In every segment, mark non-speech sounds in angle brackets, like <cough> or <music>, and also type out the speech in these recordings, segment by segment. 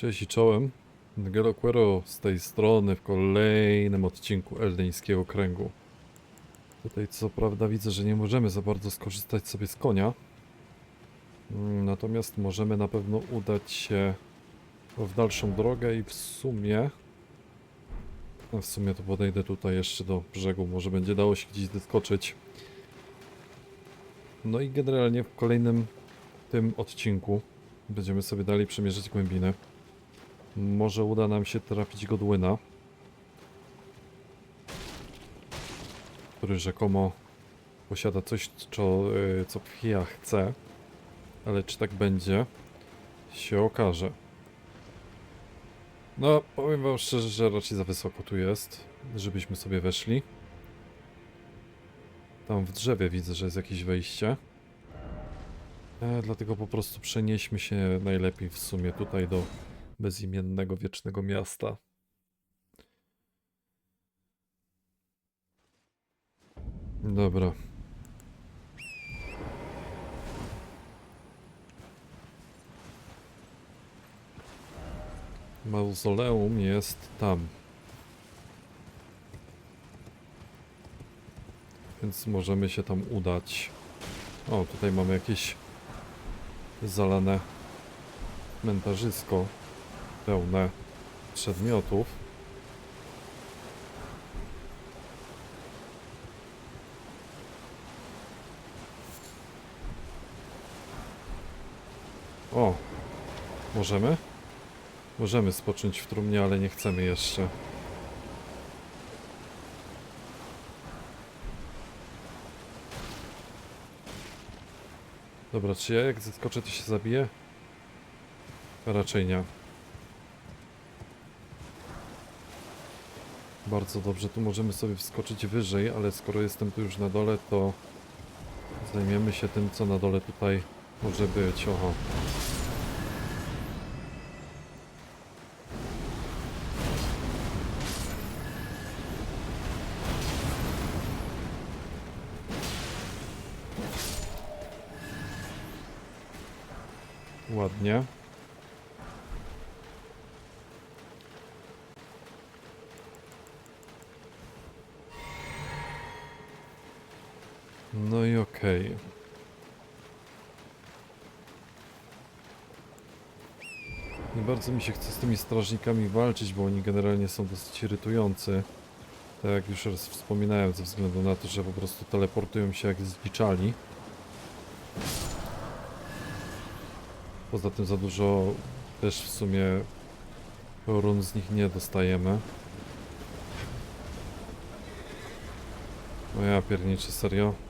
Cześć i czołem. Ngelo Quero z tej strony w kolejnym odcinku Eldeńskiego Kręgu. Tutaj co prawda widzę, że nie możemy za bardzo skorzystać sobie z konia. Mm, Natomiast możemy na pewno udać się w dalszą drogę i w sumie... W sumie to podejdę tutaj jeszcze do brzegu, może będzie dało się gdzieś doskoczyć. No i generalnie w kolejnym tym odcinku będziemy sobie dalej przemierzyć głębiny. Może uda nam się trafić Godwyna, który rzekomo posiada coś, co, y, co Pfia chce, ale czy tak będzie, się okaże. No, powiem wam szczerze, że raczej za wysoko tu jest, żebyśmy sobie weszli. Tam w drzewie widzę, że jest jakieś wejście. E, dlatego po prostu przenieśmy się najlepiej w sumie tutaj do bezimiennego wiecznego miasta. Dobra. Mauzoleum jest tam. Więc możemy się tam udać. O, tutaj mamy jakieś zalane cmentarzysko pełne przedmiotów. O, możemy? Możemy spocząć w trumnie, ale nie chcemy jeszcze. Dobra, czy ja jak zeskoczę, to się zabije? Raczej nie. Bardzo dobrze, tu możemy sobie wskoczyć wyżej, ale skoro jestem tu już na dole, to zajmiemy się tym, co na dole tutaj może być. Oho. Ładnie. No i okej. Nie bardzo mi się chce z tymi strażnikami walczyć, bo oni generalnie są dosyć irytujący. Tak jak już raz wspominałem, ze względu na to, że po prostu teleportują się jak zdziczali. Poza tym za dużo też w sumie run z nich nie dostajemy. No ja pierniczę, serio?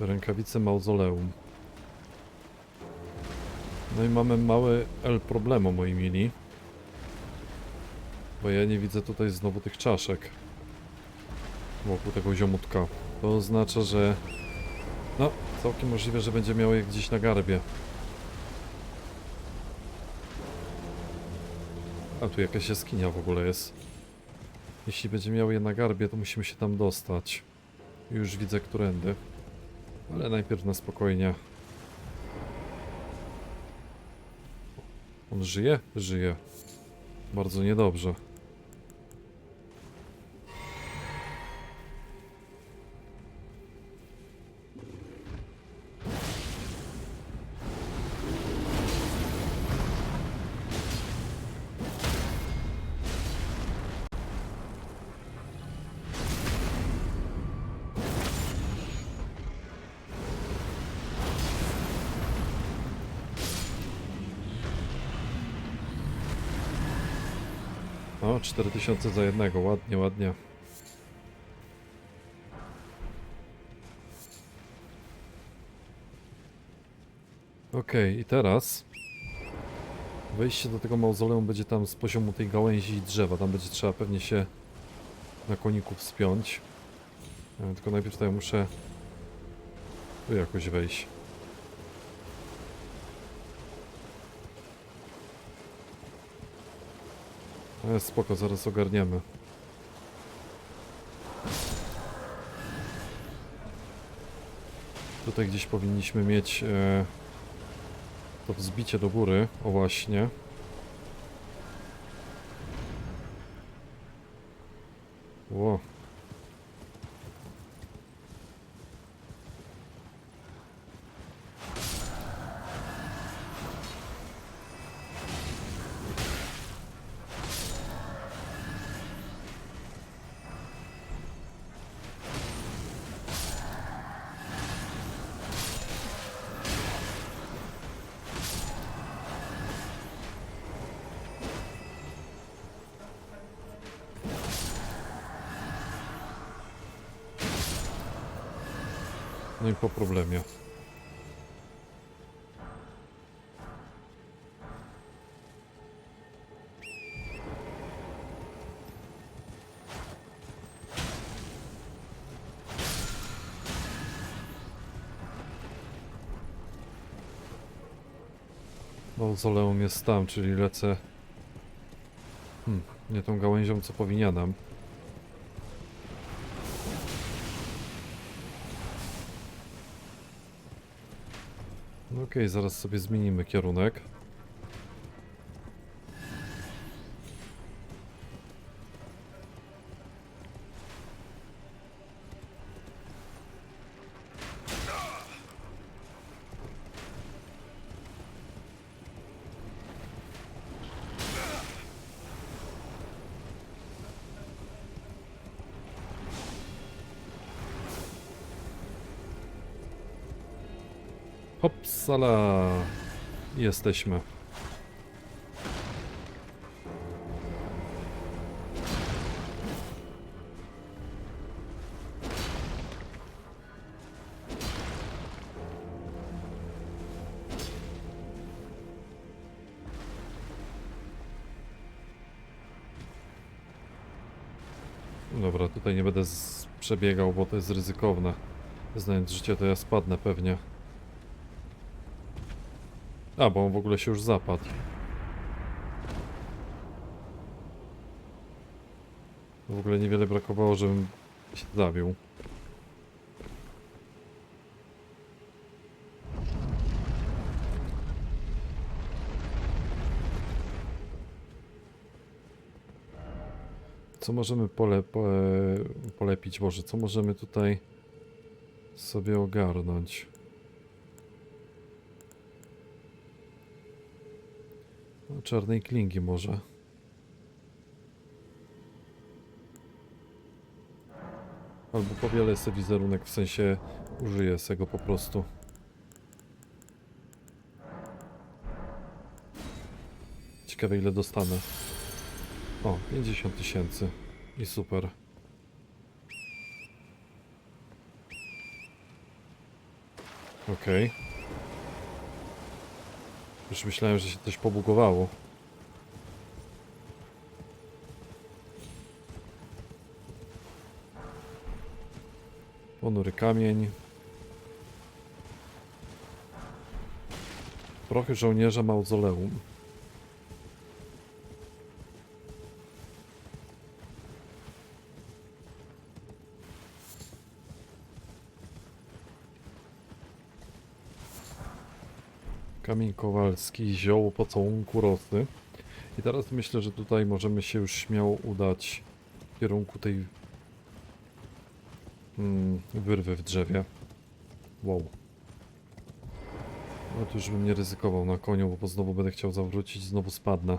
Rękawice mauzoleum. No i mamy mały L problemu, moi mili. Bo ja nie widzę tutaj znowu tych czaszek. Wokół tego ziomutka. To oznacza, że... No, całkiem możliwe, że będzie miał je gdzieś na garbie. A tu jakaś jaskinia w ogóle jest. Jeśli będzie miał je na garbie, to musimy się tam dostać. Już widzę którędy. Ale najpierw na spokojnie. On żyje? Żyje. Bardzo niedobrze. O, 4000 za jednego, ładnie, ładnie. Okej, i teraz wejście do tego mauzoleum będzie tam z poziomu tej gałęzi i drzewa. Tam będzie trzeba pewnie się na koniku wspiąć. Ja tylko najpierw tutaj muszę tu jakoś wejść. Ale spoko, zaraz ogarniemy. Tutaj gdzieś powinniśmy mieć e, to wzbicie do góry. O właśnie. Ło. No i po problemie. Mauzoleum jest tam, czyli lecę... Hmm, nie tą gałęzią, co powinienem. Okej, zaraz sobie zmienimy kierunek. Hopsala! Jesteśmy. Dobra, tutaj nie będę przebiegał, bo to jest ryzykowne. Znając życie, to ja spadnę pewnie. A, bo on w ogóle się już zapadł. W ogóle niewiele brakowało, żebym się zabił. Co możemy pole, pole, polepić? Boże, co możemy tutaj sobie ogarnąć? No, czarnej klingi może. Albo powielę sobie wizerunek, w sensie użyję se go po prostu. Ciekawe ile dostanę. O, 50 tysięcy. I super. Okej. Już myślałem, że się coś pobugowało. Ponury kamień. Prochy żołnierza mauzoleum. Kamień Kowalski, zioło pocałunku rosy. I teraz myślę, że tutaj możemy się już śmiało udać w kierunku tej mm, wyrwy w drzewie. Wow. No to już bym nie ryzykował na koniu, bo znowu będę chciał zawrócić, znowu spadnę.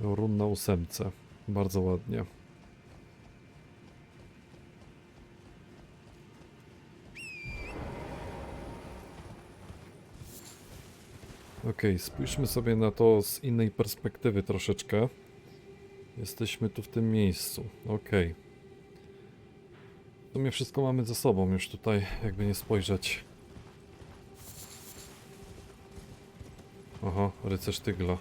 Run na ósemce. Bardzo ładnie. Okej, spójrzmy sobie na to z innej perspektywy troszeczkę. Jesteśmy tu w tym miejscu. Okej. W sumie wszystko mamy za sobą już tutaj, jakby nie spojrzeć. Oho, rycerz tygla.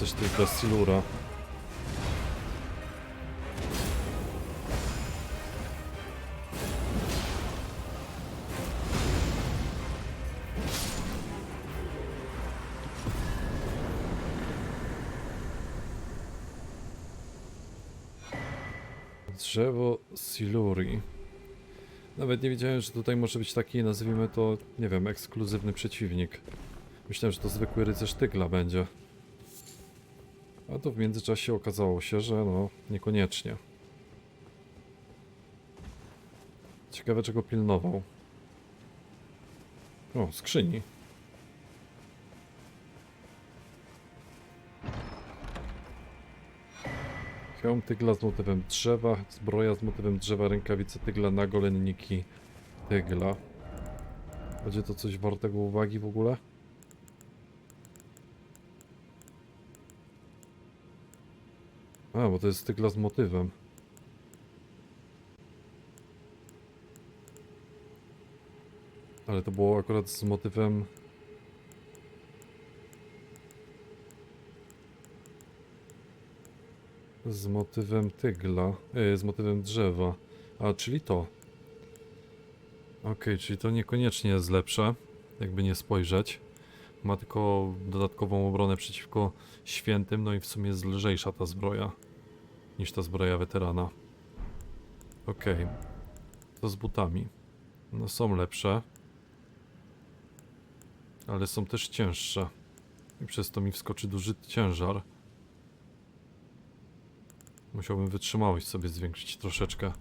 Coś tu dla Silura. Drzewo Siluri. Nawet nie wiedziałem, że tutaj może być taki, nazwijmy to, nie wiem, ekskluzywny przeciwnik. Myślałem, że to zwykły rycerz tygla będzie. A to w międzyczasie okazało się, że no, niekoniecznie. Ciekawe, czego pilnował. O, skrzyni. Hełm tygla z motywem drzewa, zbroja z motywem drzewa, rękawice tygla, nagolenniki tygla. Będzie to coś wartego uwagi w ogóle? A, bo to jest tygla z motywem. Ale to było akurat z motywem... Z motywem tygla, e, z motywem drzewa. A, czyli to. Okej, czyli to niekoniecznie jest lepsze, jakby nie spojrzeć. Ma tylko dodatkową obronę przeciwko świętym, no i w sumie jest lżejsza ta zbroja niż ta zbroja weterana. Okej. To z butami. No są lepsze. Ale są też cięższe. I przez to mi wskoczy duży ciężar. Musiałbym wytrzymałość sobie zwiększyć troszeczkę.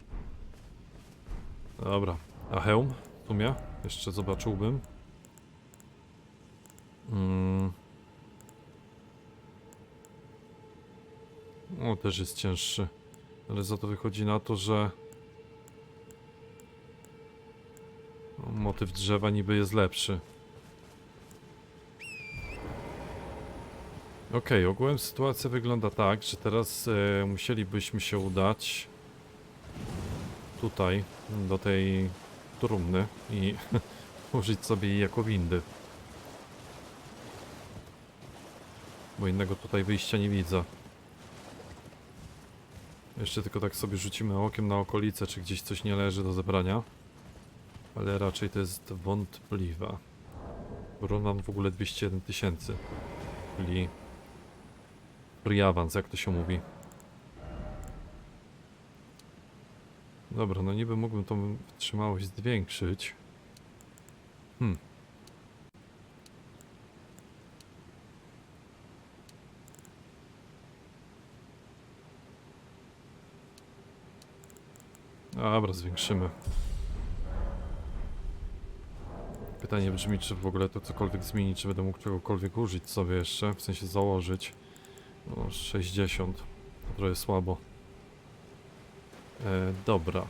Dobra. A hełm? W sumie? Jeszcze zobaczyłbym. Mm. O, też jest cięższy. Ale za to wychodzi na to, że motyw drzewa niby jest lepszy. Okej, ogółem sytuacja wygląda tak, że teraz e, musielibyśmy się udać tutaj, do tej trumny i <laughs> użyć sobie jej jako windy. Bo innego tutaj wyjścia nie widzę. Jeszcze tylko tak sobie rzucimy okiem na okolice, czy gdzieś coś nie leży do zebrania. Ale raczej to jest wątpliwe. Run mam w ogóle 201 tysięcy. Czyli... Avance, jak to się mówi. Dobra, no niby mógłbym tą wytrzymałość zwiększyć. Hmm. Dobra, zwiększymy. Pytanie brzmi, czy w ogóle to cokolwiek zmieni, czy będę mógł czegokolwiek użyć sobie jeszcze, w sensie założyć. No, 60. To trochę słabo. E, dobra.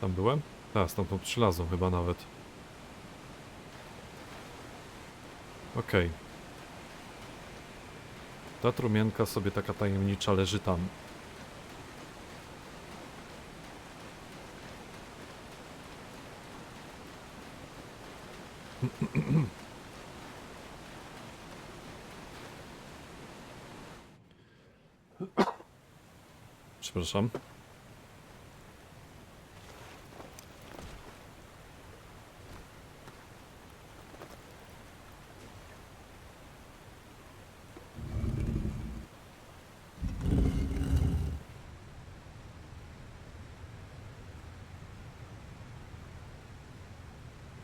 Tam byłem? Tak, stamtąd przylazłem chyba nawet. Okej. Ta trumienka sobie taka tajemnicza leży tam. Przepraszam.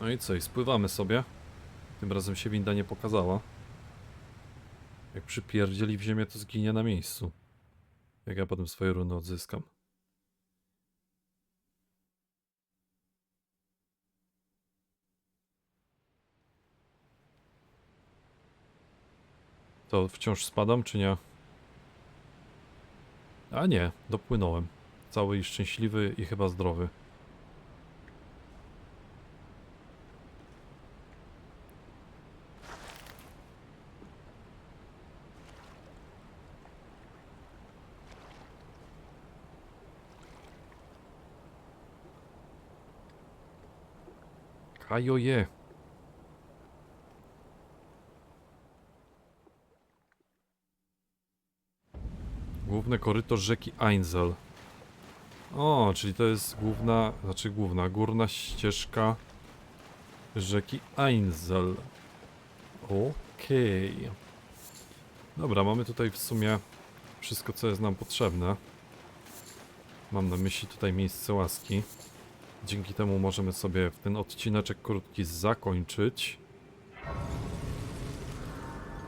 No i co, i spływamy sobie. Tym razem się winda nie pokazała. Jak przypierdzieli w ziemię, to zginie na miejscu. Jak ja potem swoje runy odzyskam. To wciąż spadam, czy nie? A nie, dopłynąłem. Cały i szczęśliwy i chyba zdrowy. Kajoje. Główne koryto rzeki Einzel. O, czyli to jest główna, znaczy główna, górna ścieżka rzeki Einzel. Okej. Dobra, mamy tutaj w sumie wszystko, co jest nam potrzebne. Mam na myśli tutaj miejsce łaski. Dzięki temu możemy sobie ten odcineczek krótki zakończyć.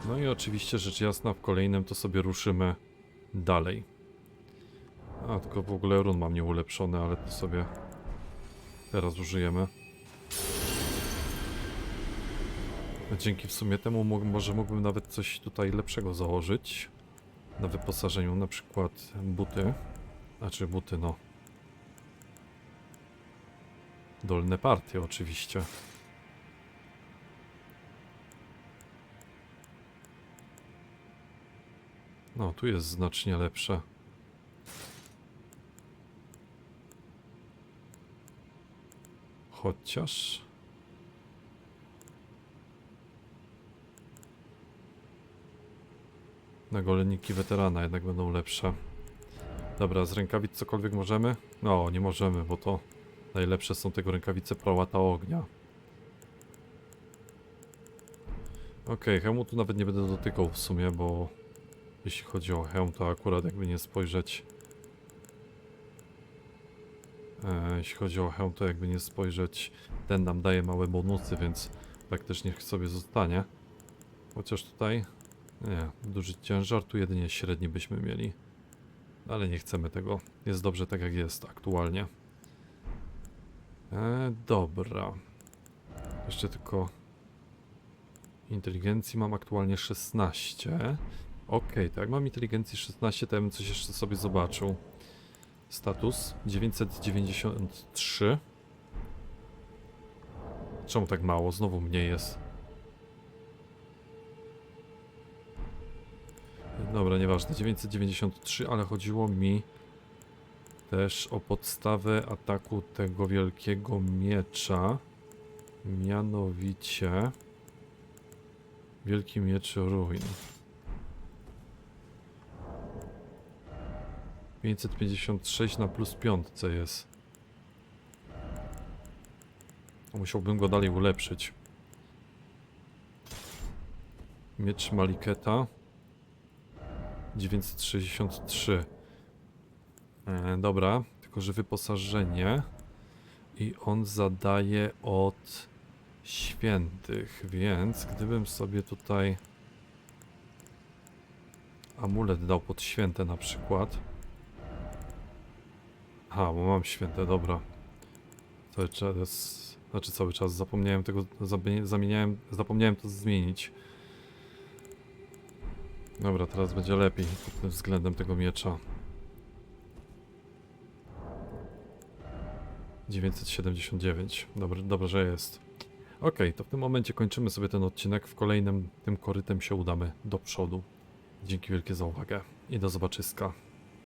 No i oczywiście rzecz jasna w kolejnym to sobie ruszymy dalej. A, tylko w ogóle run mam nieulepszony, ale to sobie teraz użyjemy. Dzięki w sumie temu może mógłbym nawet coś tutaj lepszego założyć. Na wyposażeniu, na przykład buty. Znaczy buty, no. Dolne partie oczywiście. No, tu jest znacznie lepsze. Chociaż... Nagoleniki weterana jednak będą lepsze. Dobra, z rękawic cokolwiek możemy? No, nie możemy, bo to najlepsze są tego rękawice prałata ognia. Okej, hełmu tu nawet nie będę dotykał w sumie, bo jeśli chodzi o hełm, to akurat jakby nie spojrzeć. E, jeśli chodzi o hełm, to jakby nie spojrzeć, ten nam daje małe bonusy, więc praktycznie niech sobie zostanie. Chociaż tutaj, nie, duży ciężar, tu jedynie średni byśmy mieli. Ale nie chcemy tego. Jest dobrze tak jak jest aktualnie. E, dobra. Jeszcze tylko inteligencji mam aktualnie 16. Okej, tak jak mam inteligencji 16, to ja bym coś jeszcze sobie zobaczył. Status 993. Czemu tak mało? Znowu mniej jest. Dobra, nieważne. 993, ale chodziło mi też o podstawę ataku tego wielkiego miecza. Mianowicie Wielki Miecz Ruin. 556 na plus piątce jest. Musiałbym go dalej ulepszyć. Miecz Maliketa. 963. E, dobra, tylko że wyposażenie. I on zadaje od świętych, więc gdybym sobie tutaj amulet dał pod święte na przykład. Aha, bo mam święte, dobra. Cały czas, znaczy cały czas zapomniałem tego, zamieniałem, zapomniałem to zmienić. Dobra, teraz będzie lepiej pod względem tego miecza. 979. Dobrze, dobrze, że jest. Okej, to w tym momencie kończymy sobie ten odcinek. W kolejnym tym korytem się udamy do przodu. Dzięki wielkie za uwagę i do zobaczyska.